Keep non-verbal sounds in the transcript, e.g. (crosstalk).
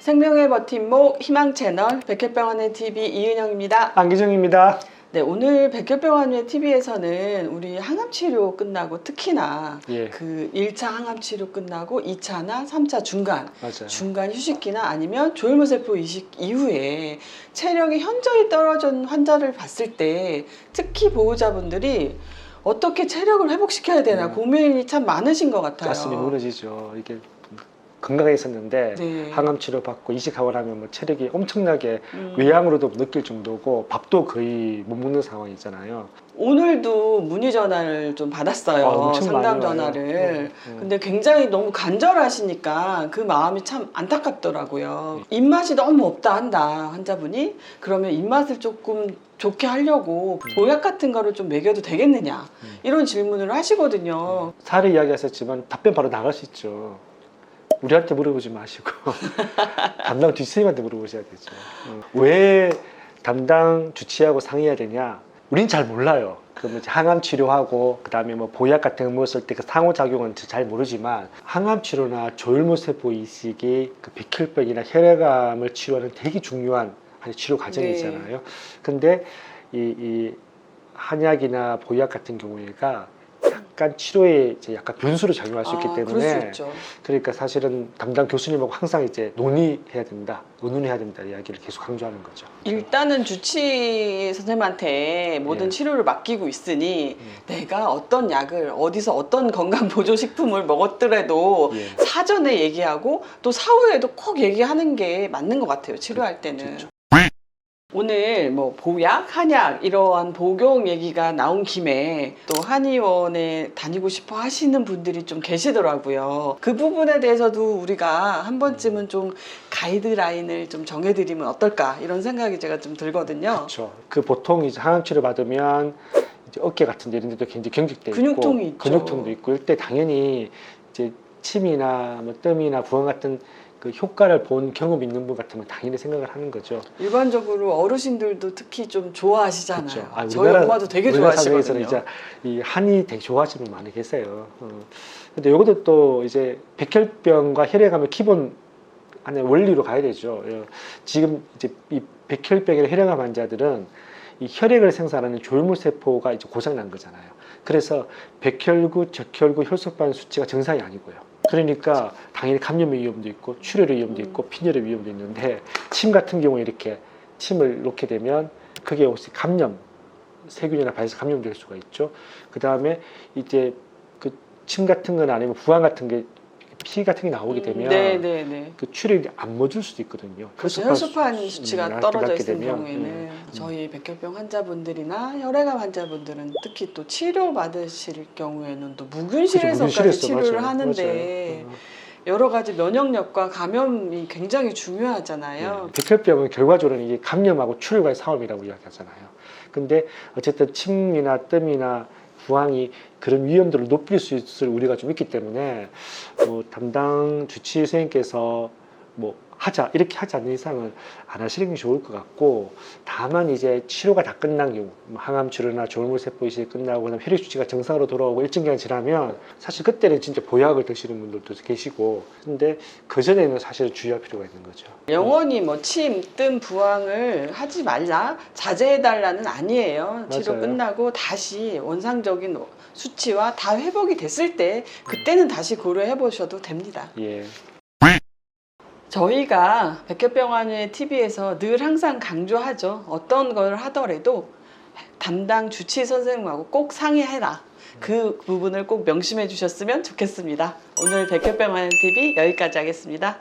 생명의 버팀목 희망 채널 백혈병원의 TV 이은영입니다. 안기정입니다. 네, 오늘 백혈병원의 TV에서는 우리 항암 치료 끝나고 특히나 예. 그 1차 항암 치료 끝나고 2차나 3차 중간 맞아요. 중간 휴식기나 아니면 조혈모 세포 이식 이후에 체력이 현저히 떨어진 환자를 봤을 때 특히 보호자분들이 어떻게 체력을 회복시켜야 되나 음. 고민이 참 많으신 것 같아요. 가슴이 무너지죠. 이게 건강하게 있었는데 네. 항암 치료 받고 이식하고 나면 뭐 체력이 엄청나게 음. 외양으로도 느낄 정도고 밥도 거의 못 먹는 상황이잖아요. 오늘도 문의 전화를 좀 받았어요. 아, 엄청 상담. 전화를. 어, 어. 근데 굉장히 너무 간절하시니까 그 마음이 참 안타깝더라고요. 입맛이 너무 없다 한다 환자분이 그러면 입맛을 조금 좋게 하려고 보약 같은 거를 좀 먹여도 되겠느냐 음. 이런 질문을 하시거든요. 살을 이야기하셨지만 답변 바로 나갈 수 있죠. 우리한테 물어보지 마시고 (laughs) 담당 주치의한테 물어보셔야 되죠. 어. 왜 담당 주치의하고 상의해야 되냐? 우린 잘 몰라요. 그뭐 항암 치료하고 그다음에 뭐 보약 같은 거 먹었을 때 그 상호 작용은 잘 모르지만 항암 치료나 조혈모세포 이식이 그 백혈병이나 혈액암을 치료하는 되게 중요한 한 치료 과정이잖아요. 근데 이, 이 한약이나 보약 같은 경우에가 약간 치료에 이제 약간 변수로 작용할 수 있기 아, 그럴 수 때문에 있죠. 그러니까 사실은 담당 교수님하고 항상 이제 논의해야 된다, 의논해야 된다 이야기를 계속 강조하는 거죠. 일단은 주치 선생님한테 모든 예. 치료를 맡기고 있으니 음. 내가 어떤 약을 어디서 어떤 건강 보조 식품을 먹었더라도 예. 사전에 얘기하고 또 사후에도 꼭 얘기하는 게 맞는 것 같아요. 치료할 때는. 그렇죠. 오늘 뭐 보약, 한약 이러한 복용 얘기가 나온 김에 또 한의원에 다니고 싶어 하시는 분들이 좀 계시더라고요. 그 부분에 대해서도 우리가 한 번쯤은 좀 가이드라인을 좀 정해드리면 어떨까 이런 생각이 제가 좀 들거든요. 그렇죠. 그 보통 이제 항암 치료 받으면 이제 어깨 같은 데 이런 데도 굉장히 경직돼 있고 근육통이 있죠. 근육통도 있고 이때 당연히 이제 침이나 뭐 뜸이나 부항 같은 그 효과를 본 경험 있는 분 같으면 당연히 생각을 하는 거죠. 일반적으로 어르신들도 특히 좀 좋아하시잖아요. 그렇죠. 아, 저희 우리나라- 엄마도 되게 좋아하시거든요. 이제 이 한이 되게 좋아하시는 분 많이 계세요. 어. 근데 이것도 또 이제 백혈병과 혈액암의 기본 안에 원리로 가야 되죠. 예. 지금 이제 이 백혈병이나 혈액암 환자들은 이 혈액을 생산하는 조혈물 세포가 이제 고장 난 거잖아요. 그래서 백혈구, 적혈구, 혈소판 수치가 정상이 아니고요. 그러니까 당연히 감염의 위험도 있고 출혈의 위험도 음. 있고 빈혈의 위험도 있는데 침 같은 경우에 이렇게 침을 놓게 되면 그게 혹시 감염 세균이나 바이러스 감염될 수가 있죠. 그 다음에 이제 그 침 같은 건 아니면 부항 같은 게 피 같은 게 나오게 되면 네 네 네. 그 출혈이 안 멎을 수도 있거든요. 그렇죠. 혈소판 수- 수치가 음, 떨어져 있는 되면, 경우에는 음. 저희 백혈병 환자분들이나 혈액암 환자분들은 특히 또 치료 받으실 경우에는 또 무균실에서까지 무균실에서, 치료를 맞아요. 하는데 맞아요. 어. 여러 가지 면역력과 감염이 굉장히 중요하잖아요. 네. 백혈병은 결과적으로 이게 감염하고 출혈과의 싸움이라고 이야기하잖아요. 근데 어쨌든 침이나 뜸이나 부항이 그런 위험도를 높일 수 있을 우리가 좀 있기 때문에 뭐 담당 주치 선생님께서 뭐 하자 이렇게 하지 않는 이상은 안 하시는 게 좋을 것 같고 다만 이제 치료가 다 끝난 경우 뭐 항암 치료나 조혈물 세포 이식이 끝나고 그다음 혈액 수치가 정상으로 돌아오고 일정 기간 지나면 사실 그때는 진짜 보약을 드시는 분들도 계시고 근데 그 전에는 사실 주의할 필요가 있는 거죠. 영원히 뭐 침, 뜸, 부항을 하지 말라, 자제해 달라는 아니에요. 치료 맞아요. 끝나고 다시 원상적인 수치와 다 회복이 됐을 때 그때는 다시 고려해 보셔도 됩니다. 예. 저희가 백혈병원의 TV에서 늘 항상 강조하죠. 어떤 걸 하더라도 담당 주치 선생님하고 꼭 상의해라. 그 부분을 꼭 명심해 주셨으면 좋겠습니다. 오늘 백혈병원 TV 여기까지 하겠습니다.